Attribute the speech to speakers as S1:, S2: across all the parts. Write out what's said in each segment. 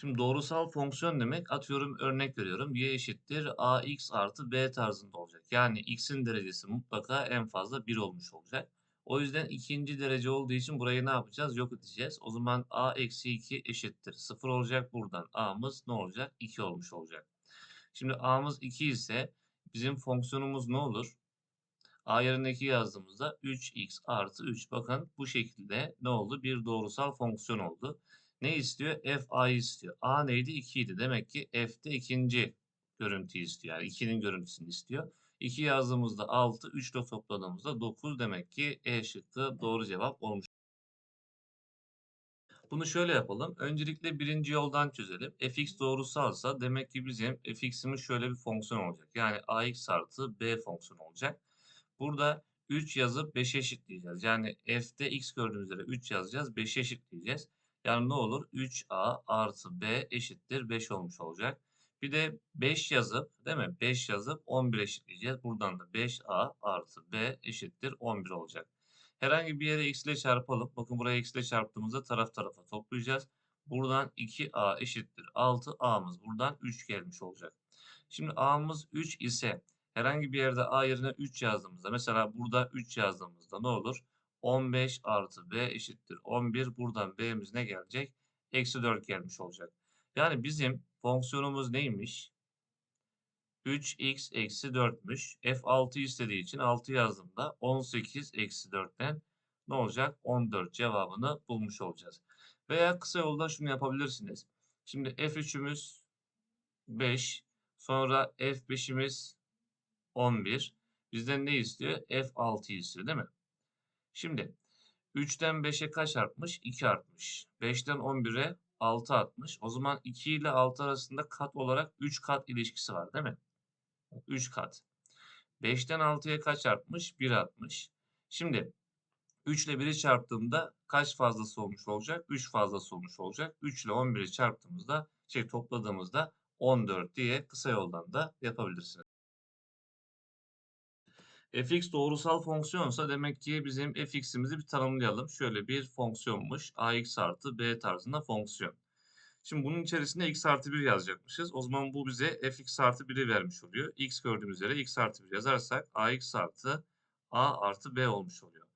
S1: Şimdi doğrusal fonksiyon demek atıyorum örnek veriyorum y eşittir ax artı b tarzında olacak. Yani x'in derecesi mutlaka en fazla 1 olmuş olacak. O yüzden ikinci derece olduğu için burayı ne yapacağız? Yok edeceğiz. O zaman a eksi 2 eşittir 0 olacak. Buradan a'mız ne olacak? 2 olmuş olacak. Şimdi a'mız 2 ise bizim fonksiyonumuz ne olur? A yerine 2 yazdığımızda 3x artı 3. Bakın bu şekilde ne oldu? Bir doğrusal fonksiyon oldu. Ne istiyor? F a'yı istiyor. A neydi? 2 idi. Demek ki F'de ikinci görüntüyü istiyor. Yani 2'nin görüntüsünü istiyor. 2 yazdığımızda 6, 3 ile topladığımızda 9. Demek ki E şıkkı doğru cevap olmuş. Bunu şöyle yapalım. Öncelikle birinci yoldan çözelim. fx doğrusalsa demek ki bizim fx'imiz şöyle bir fonksiyon olacak. Yani ax artı b fonksiyonu olacak. Burada 3 yazıp 5'e eşitleyeceğiz. Yani f'de x gördüğümüz üzere 3 yazacağız. 5'e eşitleyeceğiz. Yani ne olur? 3a artı b eşittir 5 olmuş olacak. Bir de 5 yazıp değil mi? 5 yazıp 11 eşitleyeceğiz. Buradan da 5a artı b eşittir 11 olacak. Herhangi bir yere x ile çarpalım. Bakın buraya x ile çarptığımızda taraf tarafa toplayacağız. Buradan 2a eşittir 6. a'mız buradan 3 gelmiş olacak. Şimdi a'mız 3 ise herhangi bir yerde a yerine 3 yazdığımızda mesela burada 3 yazdığımızda ne olur? 15 artı b eşittir 11. Buradan b'miz ne gelecek? Eksi 4 gelmiş olacak. Yani bizim fonksiyonumuz neymiş? 3x eksi 4'müş. F6 istediği için 6 yazdığımda 18 eksi 4'ten ne olacak? 14 cevabını bulmuş olacağız. Veya kısa yoldan şunu yapabilirsiniz. Şimdi F3'ümüz 5. Sonra F5'imiz 11. Bizden ne istiyor? F6 istiyor değil mi? Şimdi 3'ten 5'e kaç artmış? 2 artmış. 5'ten 11'e 6 artmış. O zaman 2 ile 6 arasında kat olarak 3 kat ilişkisi var değil mi? 3 kat. 5'ten 6'ya kaç artmış? 1 artmış. Şimdi 3 ile 1'i çarptığımda kaç fazlası olmuş olacak? 3 fazlası olmuş olacak. 3 ile 11'i çarptığımızda şey topladığımızda 14 diye kısa yoldan da yapabilirsiniz. Fx doğrusal fonksiyonsa demek ki bizim fx'imizi bir tanımlayalım. Şöyle bir fonksiyonmuş. ax artı b tarzında fonksiyon. Şimdi bunun içerisinde x artı 1 yazacakmışız. O zaman bu bize fx artı 1'i vermiş oluyor. x gördüğümüz yere x artı 1 yazarsak ax artı a artı b olmuş oluyor.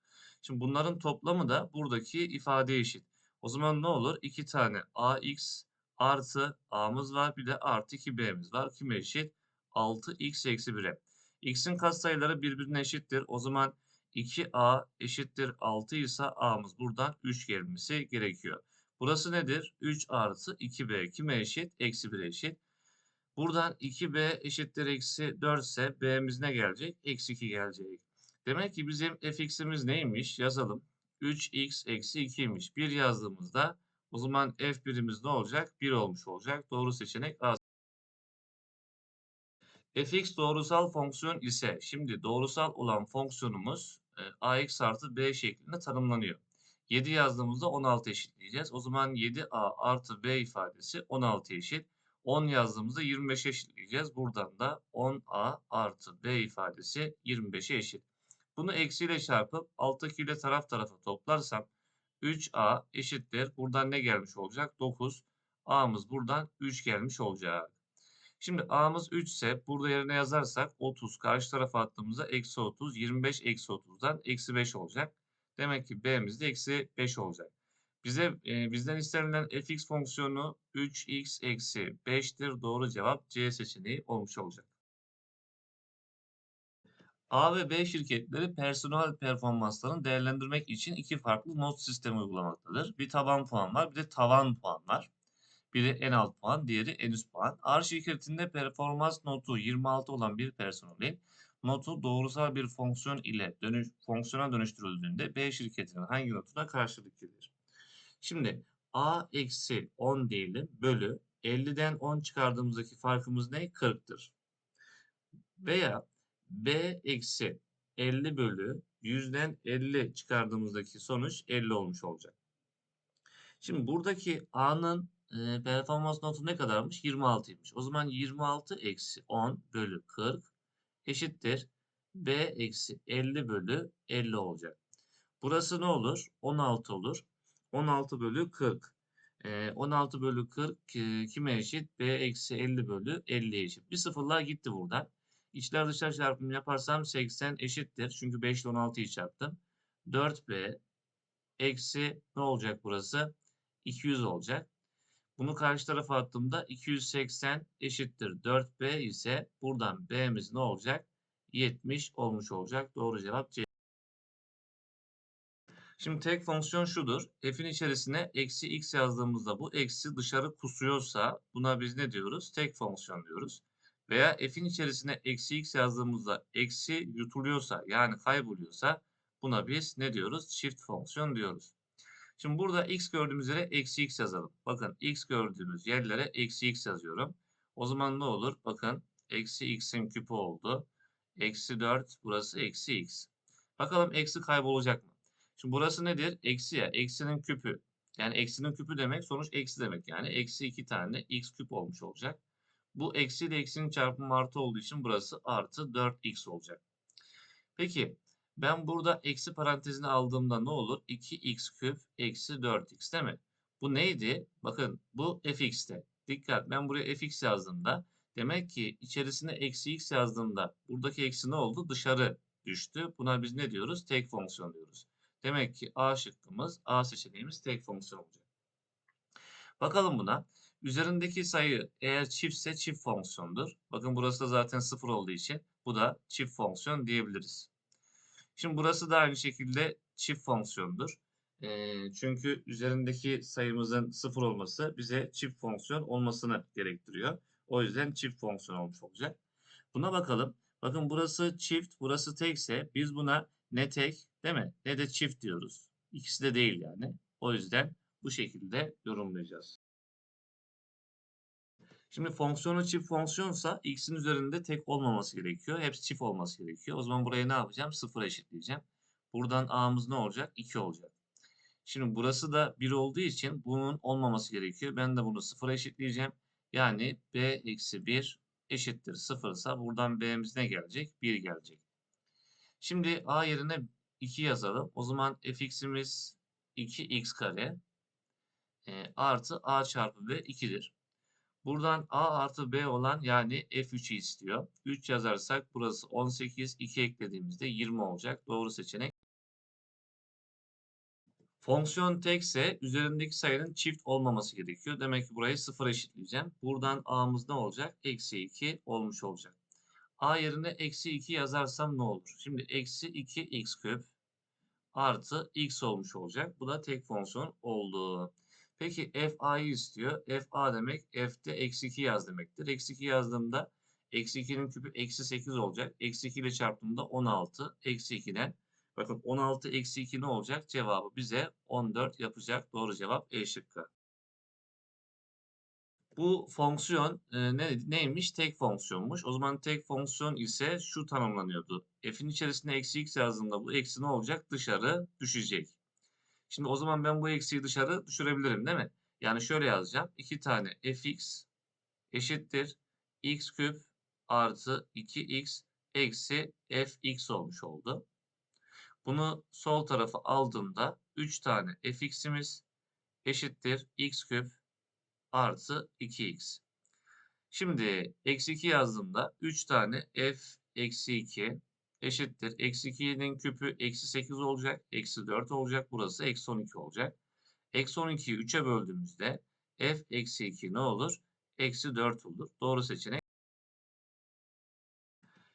S1: Şimdi bunların toplamı da buradaki ifadeye eşit. O zaman ne olur? 2 tane ax artı a'mız var. Bir de artı 2b'miz var. Kime eşit? 6x eksi 1'e. X'in katsayıları birbirine eşittir. O zaman 2a eşittir 6 ise a'mız buradan 3 gelmesi gerekiyor. Burası nedir? 3 artı 2b kime eşit? Eksi 1'e eşit. Buradan 2b eşittir eksi 4 ise b'miz ne gelecek? Eksi 2 gelecek. Demek ki bizim fx'imiz neymiş? Yazalım. 3x eksi 2'ymiş. 1 yazdığımızda o zaman f1'imiz ne olacak? 1 olmuş olacak. Doğru seçenek A. fx doğrusal fonksiyon ise şimdi doğrusal olan fonksiyonumuz e, ax artı b şeklinde tanımlanıyor. 7 yazdığımızda 16 eşitleyeceğiz. O zaman 7a artı b ifadesi 16 eşit. 10 yazdığımızda 25 eşitleyeceğiz. Buradan da 10a artı b ifadesi 25'e eşit. Bunu eksiyle çarpıp alttaki ile taraf tarafa toplarsam 3a eşittir. Buradan ne gelmiş olacak? 9. a'mız buradan 3 gelmiş olacak. Şimdi a'mız 3 ise burada yerine yazarsak 30 karşı tarafa attığımızda eksi 30 25 eksi 30'dan eksi 5 olacak. Demek ki b'miz de eksi 5 olacak. Bize e, bizden istenilen fx fonksiyonu 3x eksi 5'tir. Doğru cevap C seçeneği olmuş olacak. A ve B şirketleri personel performanslarını değerlendirmek için iki farklı not sistemi uygulamaktadır. Bir taban puan var, bir de tavan puan var. Biri en alt puan, diğeri en üst puan. A şirketinde performans notu 26 olan bir personelin notu doğrusal bir fonksiyon ile dönüş, fonksiyona dönüştürüldüğünde B şirketinin hangi notuna karşılık gelir? Şimdi A eksi 10 diyelim bölü 50'den 10 çıkardığımızdaki farkımız ne? 40'tır. Veya B eksi 50 bölü 100'den 50 çıkardığımızdaki sonuç 50 olmuş olacak. Şimdi buradaki A'nın e, performans notu ne kadarmış? 26'ymış. O zaman 26 eksi 10 bölü 40 eşittir. B eksi 50 bölü 50 olacak. Burası ne olur? 16 olur. 16 bölü 40. Eee, 16 bölü 40 eee, kime eşit? B eksi 50 bölü 50'ye eşit. Bir sıfırlar gitti buradan. İçler dışlar çarpımı yaparsam 80 eşittir. Çünkü 5 ile 16'yı çarptım. 4B eksi ne olacak burası? 200 olacak. Bunu karşı tarafa attığımda 280 eşittir 4B ise buradan B'miz ne olacak? 70 olmuş olacak. Doğru cevap C. Şimdi tek fonksiyon şudur. F'in içerisine eksi x yazdığımızda bu eksi dışarı kusuyorsa buna biz ne diyoruz? Tek fonksiyon diyoruz. Veya f'in içerisine eksi x yazdığımızda eksi yutuluyorsa yani kayboluyorsa buna biz ne diyoruz? Çift fonksiyon diyoruz. Şimdi burada x gördüğümüz yere eksi x yazalım. Bakın x gördüğümüz yerlere eksi x yazıyorum. O zaman ne olur? Bakın eksi x'in küpü oldu. Eksi 4 burası eksi x. Bakalım eksi kaybolacak mı? Şimdi burası nedir? Eksi ya. Eksinin küpü. Yani eksinin küpü demek sonuç eksi demek. Yani eksi 2 tane x küp olmuş olacak. Bu eksi ile eksinin çarpımı artı olduğu için burası artı 4x olacak. Peki ben burada eksi parantezini aldığımda ne olur? 2x küp eksi 4x değil mi? Bu neydi? Bakın bu fx'te. Dikkat ben buraya fx yazdığımda demek ki içerisine eksi x yazdığımda buradaki eksi ne oldu? Dışarı düştü. Buna biz ne diyoruz? Tek fonksiyon diyoruz. Demek ki A şıkkımız, A seçeneğimiz tek fonksiyon olacak. Bakalım buna. Üzerindeki sayı eğer çiftse çift fonksiyondur. Bakın burası da zaten sıfır olduğu için bu da çift fonksiyon diyebiliriz. Şimdi burası da aynı şekilde çift fonksiyondur. Ee, çünkü üzerindeki sayımızın sıfır olması bize çift fonksiyon olmasını gerektiriyor. O yüzden çift fonksiyon olmuş olacak. Buna bakalım. Bakın burası çift, burası tekse biz buna ne tek değil mi? Ne de çift diyoruz. İkisi de değil yani. O yüzden bu şekilde yorumlayacağız. Şimdi fonksiyonu çift fonksiyonsa x'in üzerinde tek olmaması gerekiyor. Hepsi çift olması gerekiyor. O zaman buraya ne yapacağım? Sıfır eşitleyeceğim. Buradan a'mız ne olacak? 2 olacak. Şimdi burası da 1 olduğu için bunun olmaması gerekiyor. Ben de bunu sıfıra eşitleyeceğim. Yani b eksi 1 eşittir 0 ise buradan b'miz ne gelecek? 1 gelecek. Şimdi a yerine 2 yazalım. O zaman fx'imiz 2x kare e, artı a çarpı b 2'dir. Buradan a artı b olan yani f3'ü istiyor. 3 yazarsak burası 18, 2 eklediğimizde 20 olacak. Doğru seçenek. Fonksiyon tekse üzerindeki sayının çift olmaması gerekiyor. Demek ki burayı 0 eşitleyeceğim. Buradan a'mız ne olacak? Eksi 2 olmuş olacak. a yerine eksi 2 yazarsam ne olur? Şimdi eksi 2x küp artı x olmuş olacak. Bu da tek fonksiyon oldu. Peki f a'yı istiyor. f a demek f'te eksi 2 yaz demektir. Eksi 2 yazdığımda eksi 2'nin küpü eksi 8 olacak. Eksi 2 ile çarptığımda 16. Eksi 2'den bakın 16 eksi 2 ne olacak? Cevabı bize 14 yapacak. Doğru cevap E şıkkı. Bu fonksiyon e, ne, neymiş? Tek fonksiyonmuş. O zaman tek fonksiyon ise şu tanımlanıyordu. F'in içerisine eksi x yazdığımda bu eksi ne olacak? Dışarı düşecek. Şimdi o zaman ben bu eksiği dışarı düşürebilirim değil mi? Yani şöyle yazacağım. 2 tane fx eşittir x küp artı 2x eksi fx olmuş oldu. Bunu sol tarafa aldığımda 3 tane fx'imiz eşittir x küp artı 2x. Şimdi eksi 2 yazdığımda 3 tane f eksi 2 eşittir. Eksi 2'nin küpü eksi 8 olacak. Eksi 4 olacak. Burası eksi 12 olacak. Eksi 12'yi 3'e böldüğümüzde f eksi 2 ne olur? Eksi 4 olur. Doğru seçenek.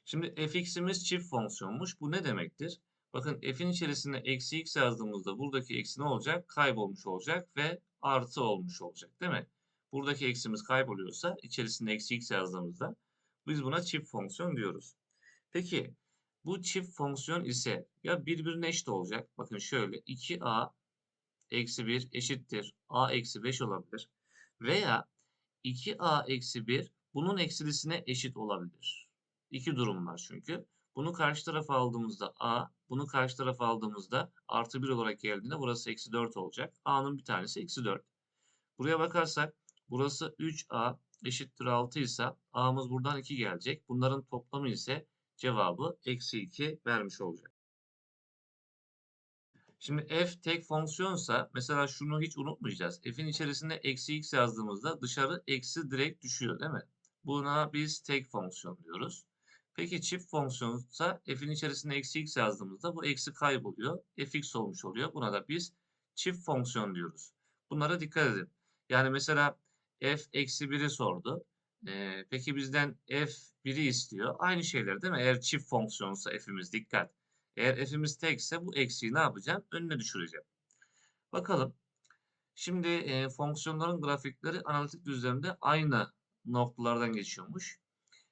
S1: Şimdi fx'imiz çift fonksiyonmuş. Bu ne demektir? Bakın f'in içerisine eksi x yazdığımızda buradaki eksi ne olacak? Kaybolmuş olacak ve artı olmuş olacak değil mi? Buradaki eksimiz kayboluyorsa içerisinde eksi x yazdığımızda biz buna çift fonksiyon diyoruz. Peki bu çift fonksiyon ise ya birbirine eşit olacak. Bakın şöyle 2a eksi 1 eşittir a eksi 5 olabilir. Veya 2a eksi 1 bunun eksilisine eşit olabilir. İki durum var çünkü. Bunu karşı tarafa aldığımızda a, bunu karşı tarafa aldığımızda artı 1 olarak geldiğinde burası eksi 4 olacak. a'nın bir tanesi eksi 4. Buraya bakarsak burası 3a eşittir 6 ise a'mız buradan 2 gelecek. Bunların toplamı ise cevabı eksi 2 vermiş olacak. Şimdi f tek fonksiyonsa mesela şunu hiç unutmayacağız. F'in içerisinde eksi x yazdığımızda dışarı eksi direkt düşüyor değil mi? Buna biz tek fonksiyon diyoruz. Peki çift fonksiyonsa f'in içerisinde eksi x yazdığımızda bu eksi kayboluyor. fx olmuş oluyor. Buna da biz çift fonksiyon diyoruz. Bunlara dikkat edin. Yani mesela f eksi 1'i sordu. Ee, peki bizden f 1'i istiyor. Aynı şeyler değil mi? Eğer çift fonksiyonsa f'imiz dikkat. Eğer f'imiz tekse bu eksiği ne yapacağım? Önüne düşüreceğim. Bakalım. Şimdi e, fonksiyonların grafikleri analitik düzlemde aynı noktalardan geçiyormuş.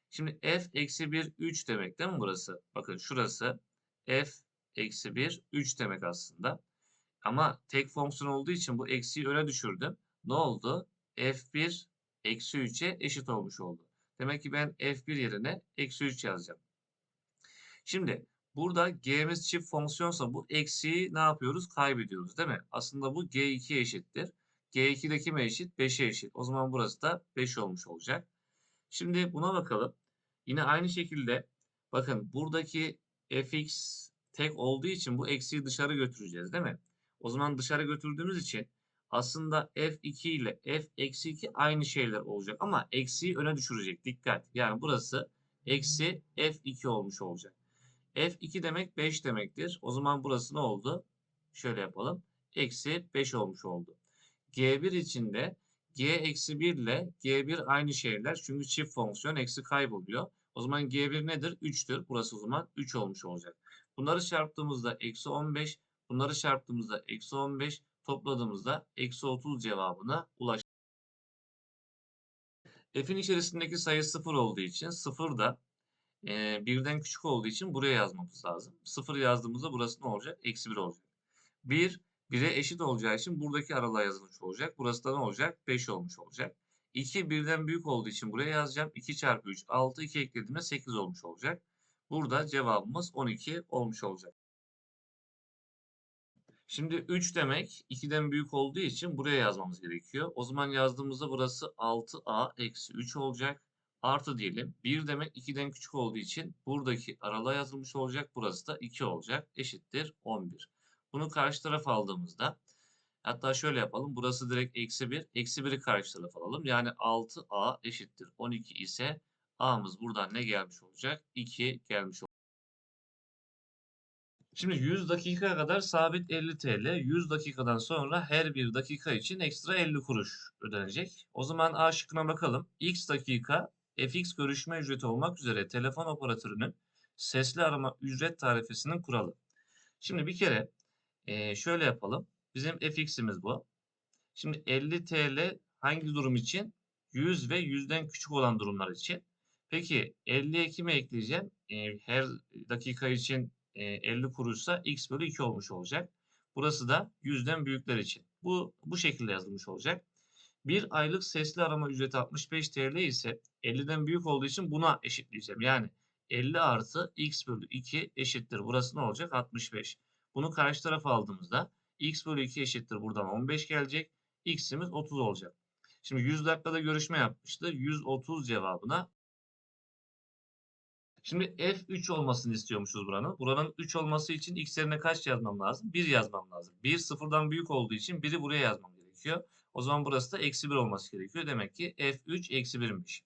S1: Şimdi f eksi 1 3 demek değil mi burası? Bakın şurası f eksi 1 3 demek aslında. Ama tek fonksiyon olduğu için bu eksiği öne düşürdüm. Ne oldu? f1 eksi 3'e eşit olmuş oldu. Demek ki ben f1 yerine eksi 3 yazacağım. Şimdi burada g'miz çift fonksiyonsa bu eksiği ne yapıyoruz? Kaybediyoruz değil mi? Aslında bu g2 eşittir. g2 de kime eşit? 5'e eşit. O zaman burası da 5 olmuş olacak. Şimdi buna bakalım. Yine aynı şekilde bakın buradaki fx tek olduğu için bu eksiği dışarı götüreceğiz değil mi? O zaman dışarı götürdüğümüz için aslında f2 ile f eksi 2 aynı şeyler olacak ama eksiği öne düşürecek. Dikkat. Yani burası eksi f2 olmuş olacak. f2 demek 5 demektir. O zaman burası ne oldu? Şöyle yapalım. Eksi 5 olmuş oldu. g1 içinde g eksi 1 ile g1 aynı şeyler. Çünkü çift fonksiyon eksi kayboluyor. O zaman g1 nedir? 3'tür. Burası o zaman 3 olmuş olacak. Bunları çarptığımızda eksi 15. Bunları çarptığımızda eksi 15 topladığımızda eksi 30 cevabına ulaştık. F'in içerisindeki sayı 0 olduğu için 0 da e, birden küçük olduğu için buraya yazmamız lazım. 0 yazdığımızda burası ne olacak? Eksi 1 olacak. 1 1'e eşit olacağı için buradaki aralığa yazılmış olacak. Burası da ne olacak? 5 olmuş olacak. 2 birden büyük olduğu için buraya yazacağım. 2 çarpı 3 6 2 eklediğimde 8 olmuş olacak. Burada cevabımız 12 olmuş olacak. Şimdi 3 demek 2'den büyük olduğu için buraya yazmamız gerekiyor. O zaman yazdığımızda burası 6a eksi 3 olacak. Artı diyelim. 1 demek 2'den küçük olduğu için buradaki aralığa yazılmış olacak. Burası da 2 olacak. Eşittir 11. Bunu karşı taraf aldığımızda hatta şöyle yapalım. Burası direkt eksi 1. Eksi 1'i karşı taraf alalım. Yani 6a eşittir 12 ise a'mız buradan ne gelmiş olacak? 2 gelmiş olacak. Şimdi 100 dakika kadar sabit 50 TL. 100 dakikadan sonra her bir dakika için ekstra 50 kuruş ödenecek. O zaman A şıkkına bakalım. X dakika fx görüşme ücreti olmak üzere telefon operatörünün sesli arama ücret tarifesinin kuralı. Şimdi bir kere e, şöyle yapalım. Bizim fx'imiz bu. Şimdi 50 TL hangi durum için? 100 ve 100'den küçük olan durumlar için. Peki 50'ye kime ekleyeceğim? E, her dakika için 50 kuruşsa x bölü 2 olmuş olacak. Burası da 100'den büyükler için. Bu bu şekilde yazılmış olacak. Bir aylık sesli arama ücreti 65 TL ise 50'den büyük olduğu için buna eşitleyeceğim. Yani 50 artı x bölü 2 eşittir. Burası ne olacak? 65. Bunu karşı tarafa aldığımızda x bölü 2 eşittir. Buradan 15 gelecek. x'imiz 30 olacak. Şimdi 100 dakikada görüşme yapmıştı. 130 cevabına Şimdi F3 olmasını istiyormuşuz buranın. Buranın 3 olması için x yerine kaç yazmam lazım? 1 yazmam lazım. 1 sıfırdan büyük olduğu için 1'i buraya yazmam gerekiyor. O zaman burası da eksi 1 olması gerekiyor. Demek ki F3 eksi 1'miş.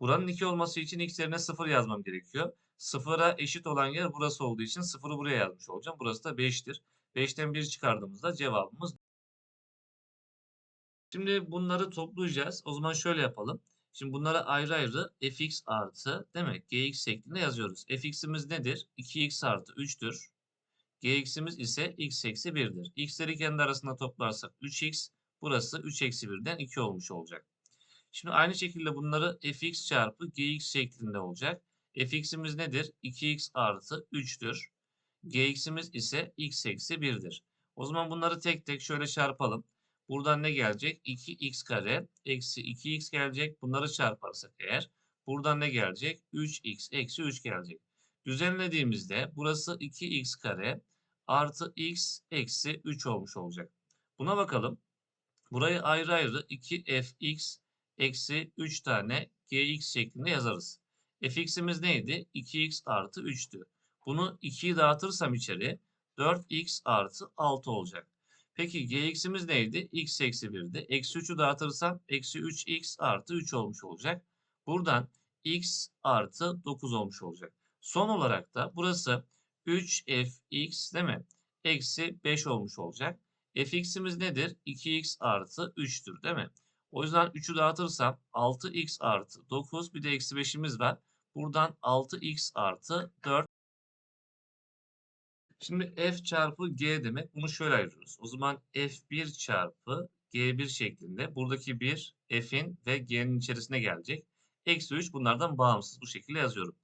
S1: Buranın 2 olması için x yerine 0 yazmam gerekiyor. 0'a eşit olan yer burası olduğu için 0'ı buraya yazmış olacağım. Burası da 5'tir. 5'ten 1 çıkardığımızda cevabımız. Şimdi bunları toplayacağız. O zaman şöyle yapalım. Şimdi bunlara ayrı ayrı fx artı mi? gx şeklinde yazıyoruz. fx'imiz nedir? 2x artı 3'tür. gx'imiz ise x eksi 1'dir. x'leri kendi arasında toplarsak 3x. Burası 3 eksi 1'den 2 olmuş olacak. Şimdi aynı şekilde bunları fx çarpı gx şeklinde olacak. fx'imiz nedir? 2x artı 3'tür. gx'imiz ise x eksi 1'dir. O zaman bunları tek tek şöyle çarpalım. Buradan ne gelecek? 2x kare eksi 2x gelecek. Bunları çarparsak eğer buradan ne gelecek? 3x eksi 3 gelecek. Düzenlediğimizde burası 2x kare artı x eksi 3 olmuş olacak. Buna bakalım. Burayı ayrı ayrı 2fx eksi 3 tane gx şeklinde yazarız. fx'imiz neydi? 2x artı 3'tü. Bunu 2'yi dağıtırsam içeri 4x artı 6 olacak. Peki gx'imiz neydi? x eksi 1'di. Eksi 3'ü dağıtırsam eksi 3x artı 3 olmuş olacak. Buradan x artı 9 olmuş olacak. Son olarak da burası 3fx değil mi? Eksi 5 olmuş olacak. fx'imiz nedir? 2x artı 3'tür değil mi? O yüzden 3'ü dağıtırsam 6x artı 9 bir de eksi 5'imiz var. Buradan 6x artı 4. Şimdi f çarpı g demek. Bunu şöyle ayırıyoruz. O zaman f1 çarpı g1 şeklinde. Buradaki 1 f'in ve g'nin içerisine gelecek. Eksi 3 bunlardan bağımsız. Bu şekilde yazıyorum.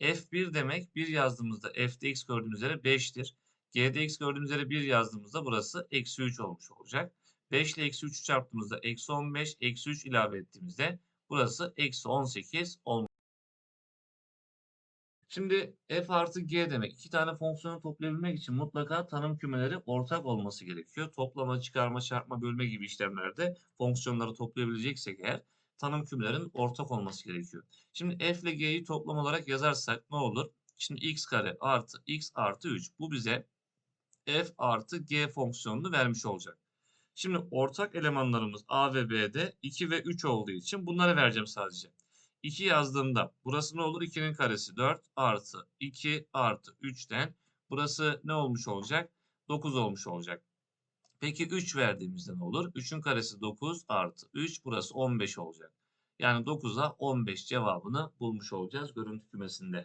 S1: f1 demek 1 yazdığımızda f'de x gördüğümüz üzere 5'tir. g'de x gördüğümüz üzere 1 yazdığımızda burası eksi 3 olmuş olacak. 5 ile eksi 3'ü çarptığımızda eksi 15, eksi 3 ilave ettiğimizde burası eksi 18 olmuş. Şimdi f artı g demek. İki tane fonksiyonu toplayabilmek için mutlaka tanım kümeleri ortak olması gerekiyor. Toplama, çıkarma, çarpma, bölme gibi işlemlerde fonksiyonları toplayabileceksek eğer tanım kümelerin ortak olması gerekiyor. Şimdi f ile g'yi toplam olarak yazarsak ne olur? Şimdi x kare artı x artı 3. Bu bize f artı g fonksiyonunu vermiş olacak. Şimdi ortak elemanlarımız a ve b'de 2 ve 3 olduğu için bunları vereceğim sadece. 2 yazdığımda burası ne olur? 2'nin karesi 4 artı 2 artı 3'ten burası ne olmuş olacak? 9 olmuş olacak. Peki 3 verdiğimizde ne olur? 3'ün karesi 9 artı 3 burası 15 olacak. Yani 9'a 15 cevabını bulmuş olacağız görüntü kümesinde.